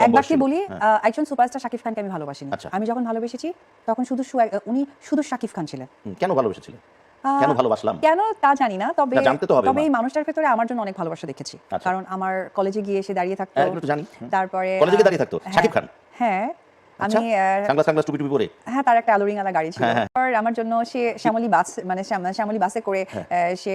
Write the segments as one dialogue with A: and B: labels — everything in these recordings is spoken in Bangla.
A: এক বাক্যে বলি
B: হ্যাঁ।
A: একজন সুপারস্টার শাকিব খানকে আমি ভালোবাসিনি
B: আচ্ছা।
A: আমি যখন ভালোবেসেছি তখন শুধু উনি শুধু শাকিব খান ছিলেন।
B: কেন ভালোবেসেছিলে কেন ভালোবাসলাম?
A: কেন তা জানি না তবে তবে এই মানুষটার ভেতরে আমার জন্য অনেক ভালোবাসা দেখেছি।
B: আচ্ছা।
A: কারণ আমার কলেজে গিয়ে এসে দাঁড়িয়ে থাকতো।
B: হ্যাঁ, তো জানি।
A: তারপরে
B: কলেজে দাঁড়িয়ে থাকতো?
A: হ্যাঁ,
B: শাকিব খান?
A: হ্যাঁ
B: আচ্ছা।
A: আমি আহ,
B: সাংলাস সাংলাস টুপি টুপি পরে?
A: হ্যাঁ তার একটা আলোরিংওয়ালা গাড়ি ছিল। আমার জন্য সে শ্যামলী বাস মানে শ্যাম- শ্যামলী বাসে করে
B: হ্যাঁ।
A: সে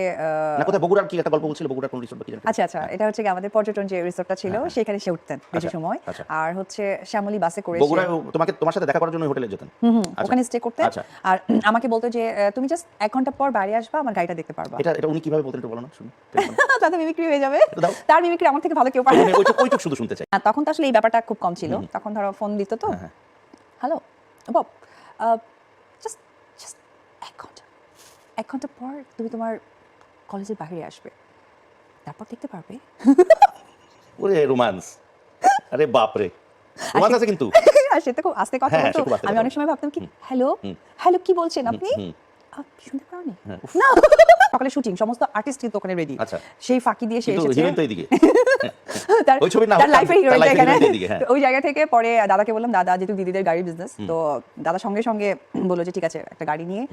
B: না কোথায়? বগুড়ার কি একটা গল্প বলছিল? বগুড়ার কোন রিসোর্ট কি
A: আচ্ছা আচ্ছা। এটা হচ্ছে আমাদের পর্যটন যে রিসোর্টটা ছিল সেখানে সে উঠতেন বেশি
B: আচ্ছা,
A: সময়।
B: আচ্ছা।
A: আর হচ্ছে শ্যামলী বাসে করে
B: ও তোমাকে তোমার সাথে দেখা করার জন্য হোটেলে যেতেন।
A: হুম,
B: আচ্ছা।
A: ওখানে স্টে করতেন। আর আমাকে বলতো যে তুমি জাস্ট এক ঘণ্টা পর বাইরে আসবা আমার গাড়িটা দেখতে পারবা।
B: এটা এটা উনি কীভাবে বলতেন একটু বলো না শুনি
A: তাতে মিমিক্রি হয়ে যাবে। তার মিমিক্রি আমার থেকে ভালো কেউ পারে।
B: মানে ওইটুক ওইটুক শুধু শুনতে চাই।
A: তখন তো আসলে এই ব্যাপারটা খুব কম ছিল। তখন ধরো ফোন দিত তো।
B: হ্যাঁ, হ্যাঁ।
A: হ্যালো বব জাস্ট এক ঘণ্টা পর তুমি তোমার কলেজের বাইরে আসবে। তারপর দেখতে পারবে।
B: ওরে রোমান্স। আরে বাপ রে রোমান্স আছে কিন্তু।
A: আর সে তো খুব আস্তে কথা
B: হ্যাঁ,
A: বলতো। আমি অনেক সময় ভাবতাম কি হ্যালো হ্যালো কি বলছেন আপনি?
B: হুম।
A: আপ, শুনতে পারোনি না? সকালে শুটিং সমস্ত আর্টিস্ট কিন্তু ওখানে রেডি
B: আচ্ছা।
A: সেই ফাঁকি দিয়ে সে এসেছে। তার তার লাইফের হিরো
B: তার life এর
A: এখানে।
B: হ্যাঁ।
A: ওই জায়গা থেকে পরে দাদাকে বললাম দাদা যেহেতু দিদিদের গাড়ির বিজনেস তো দাদা সঙ্গে সঙ্গে বলল যে ঠিক আছে একটা গাড়ি নিয়ে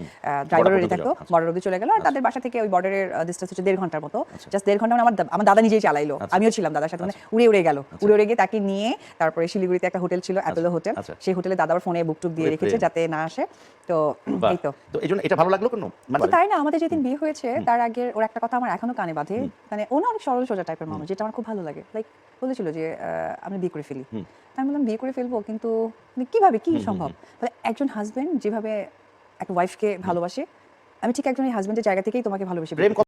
A: ড্রাইভার রেডি
B: আচ্ছা।
A: বর্ডার অব্দি চলে গেল। আর তাদের বাসা থেকে ওই বর্ডারের ডিস্টেন্স হচ্ছে দেড় ঘণ্টার মতো। জাস্ট দেড় ঘণ্টা মানে আমার আমার দাদা নিজেই চালাইলো।
B: আচ্ছা।
A: আমিও ছিলাম দাদার সাথে মানে উড়ে উড়ে গেল। উড়ে উড়ে গিয়ে তাকে নিয়ে তারপরে শিলিগুড়িতে একটা হোটেল ছিল অ্যাপেলো হোটেল
B: আচ্ছা।
A: সেই হোটেলে দাদা আবার ফোনে বুক টুক দিয়ে রেখেছে যাতে না আসে। তো। এই তো।
B: তো এই জন্য এটা ভালো লাগল কেন? মানে
A: তাই না আমাদের যেদিন বিয়ে হয়েছে তার আগে ওর একটা কথা আমার এখনও কানে বাঁধে। মানে ও না অনেক সরল সোজা টাইপের মানুষ যেটা আমার খুব ভালো লাগে। লাইক বলেছিল যে আমি বিয়ে করে ফেলি। আমি বললাম বিয়ে করে ফেলব কিন্তু মানে কীভাবে? কি সম্ভব? তাহলে একজন হাজব্যান্ড যেভাবে একটা ওয়াইফকে ভালোবাসে আমি ঠিক একজন হাজব্যান্ডের জায়গা থেকেই তোমাকে ভালোবেসে